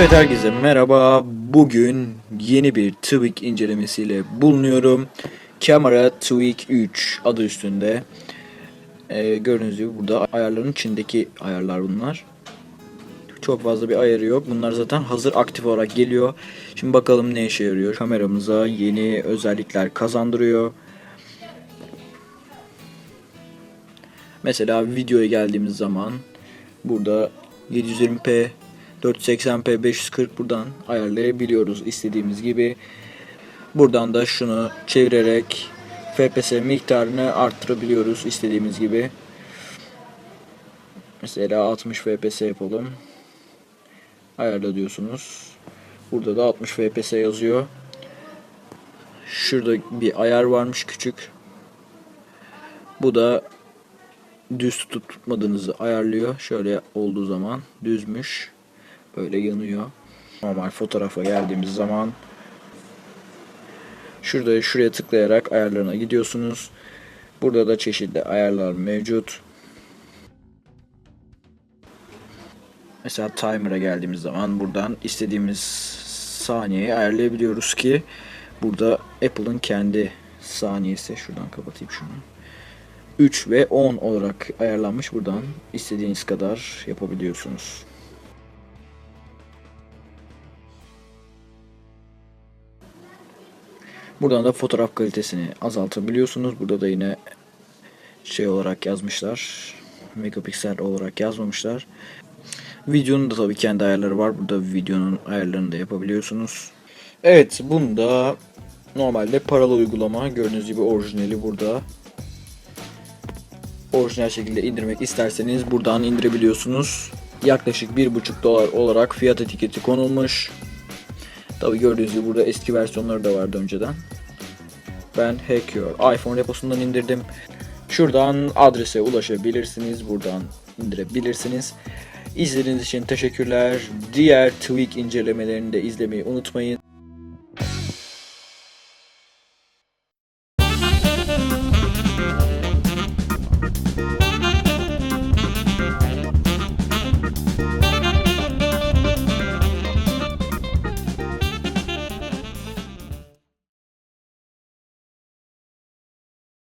Evet herkese merhaba. Bugün yeni bir Tweak incelemesiyle bulunuyorum. Camera Tweak 3 adı üstünde. Ee, gördüğünüz gibi burada ayarların içindeki ayarlar bunlar. Çok fazla bir ayarı yok. Bunlar zaten hazır aktif olarak geliyor. Şimdi bakalım ne işe yarıyor. Kameramıza yeni özellikler kazandırıyor. Mesela videoya geldiğimiz zaman burada 720p 480p 540 buradan ayarlayabiliyoruz istediğimiz gibi. Buradan da şunu çevirerek FPS miktarını arttırabiliyoruz istediğimiz gibi. Mesela 60 FPS yapalım. Ayarla diyorsunuz. Burada da 60 FPS yazıyor. Şurada bir ayar varmış küçük. Bu da düz tutup tutmadığınızı ayarlıyor. Şöyle olduğu zaman düzmüş. Böyle yanıyor. Normal fotoğrafa geldiğimiz zaman şurada şuraya tıklayarak ayarlarına gidiyorsunuz. Burada da çeşitli ayarlar mevcut. Mesela timer'a geldiğimiz zaman buradan istediğimiz saniyeyi ayarlayabiliyoruz ki burada Apple'ın kendi saniyesi. Şuradan kapatayım şunu. 3 ve 10 olarak ayarlanmış. Buradan istediğiniz kadar yapabiliyorsunuz. Buradan da fotoğraf kalitesini azaltabiliyorsunuz. Burada da yine şey olarak yazmışlar. Megapiksel olarak yazmamışlar. Videonun da tabii kendi ayarları var. Burada videonun ayarlarını da yapabiliyorsunuz. Evet, bunda normalde paralı uygulama. Gördüğünüz gibi orijinali burada. Orijinal şekilde indirmek isterseniz buradan indirebiliyorsunuz. Yaklaşık 1,5 dolar olarak fiyat etiketi konulmuş. Tabi gördüğünüz gibi burada eski versiyonları da vardı önceden. Ben Hack Your iPhone reposundan indirdim. Şuradan adrese ulaşabilirsiniz. Buradan indirebilirsiniz. İzlediğiniz için teşekkürler. Diğer Tweak incelemelerini de izlemeyi unutmayın.